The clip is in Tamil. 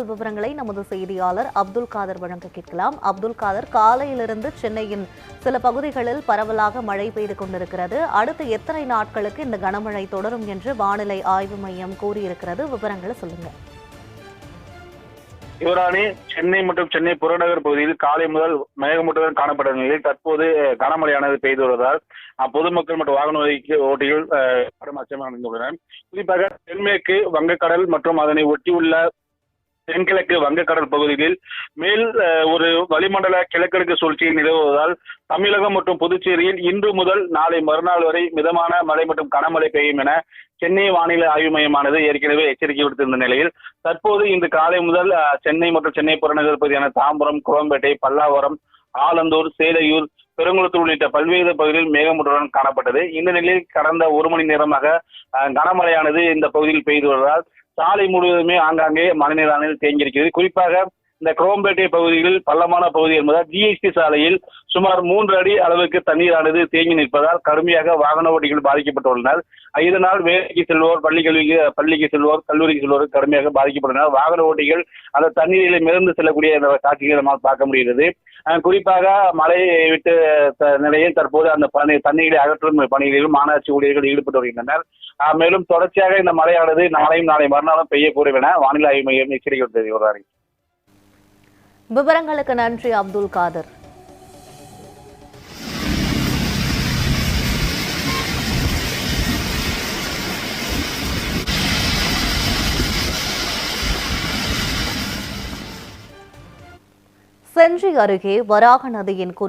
விவரங்களை நமது செய்தியாளர் அப்துல் காதர் வழங்க கேட்கலாம். அப்துல் காதர் காலையிலிருந்து சென்னையின் சில பகுதிகளில் பரவலாக மழை பெய்து கொண்டிருக்கிறது. அடுத்த எத்தனை நாட்களுக்கு இந்த கனமழை தொடரும் என்று வானிலை ஆய்வு மையம் கூறியிருக்கிறது. விவரங்களை சொல்லுங்க. யுவராணி சென்னை மற்றும் சென்னை புறநகர் பகுதியில் காலை முதல் மேகமூட்டத்துடன் காணப்பட்ட நிலையில் தற்போது கனமழையானது பெய்து வருவதால் பொதுமக்கள் மற்றும் வாகன ஓட்டி- ஓட்டிகள் அஹ், கடும் அச்சம் அடைந்துள்ளனர் குறிப்பாக தென்மேற்கு வங்கக்கடல் மற்றும் அதனை ஒட்டியுள்ள தென்கிழக்கு வங்கக்கடல் பகுதிகளில் மேல் ஒரு வளிமண்டல கிழக்கிழக்கு சுழற்சி நிலவுவதால் தமிழகம் மற்றும் புதுச்சேரியில் இன்று முதல் நாளை மறுநாள் வரை மிதமான மழை மற்றும் கனமழை பெய்யும் என சென்னை வானிலை ஆய்வு மையமானது ஏற்கனவே எச்சரிக்கை விடுத்திருந்த நிலையில் தற்போது இன்று காலை முதல் சென்னை மற்றும் சென்னை புறநகர் பகுதியான தாம்பரம் குளம்பேட்டை பல்லாவரம் ஆலந்தூர் சேலையூர் பெருங்குளத்தூர் உள்ளிட்ட பல்வேறு பகுதிகளில் மேகமூட்டத்துடன் காணப்பட்டது. இந்த நிலையில் கடந்த ஒரு மணி நேரமாக அஹ், கனமழையானது இந்த பகுதியில் பெய்து வருவதால் சாலை முழுவதுமே ஆங்காங்கே மழைநீரானது தேங்கியிருக்கிறது. குறிப்பாக இந்த குரோம்பேட்டை பகுதியில் பள்ளமான பகுதி என்பதால் ஜிஎஸ்டி சாலையில் சுமார் மூன்று அடி அளவுக்கு தண்ணீரானது தேங்கி நிற்பதால் கடுமையாக வாகன ஓட்டிகள் பாதிக்கப்பட்டுள்ளனர். இதனால் வேலைக்கு செல்வோர் பள்ளி பள்ளிக்கு செல்வோர் கல்லூரிக்கு செல்வோர் கடுமையாக பாதிக்கப்பட்டனர் வாகன ஓட்டிகள் அந்த தண்ணீரில் மிதந்து செல்லக்கூடிய அந்த காட்சிகளை நம்மால் பார்க்க முடிகிறது. அஹ் குறிப்பாக மழை விட்டு த- நிலையில் தற்போது அந்த பணி தண்ணீரை அகற்றும் பணிகளிலும் மாநகராட்சி ஊழியர்கள் ஈடுபட்டு வருகின்றனர். மேலும் தொடர்ச்சியாக இந்த மழையானது நாளையும் நாளை மறுநாளும் பெய்யக்கூடும் என வானிலை ஆய்வு மையம் எச்சரிக்கை வருகிறார்கள் விவரங்களுக்கு நன்றி அப்துல் காதர். செஞ்சி அருகே வராக நதியின் குறு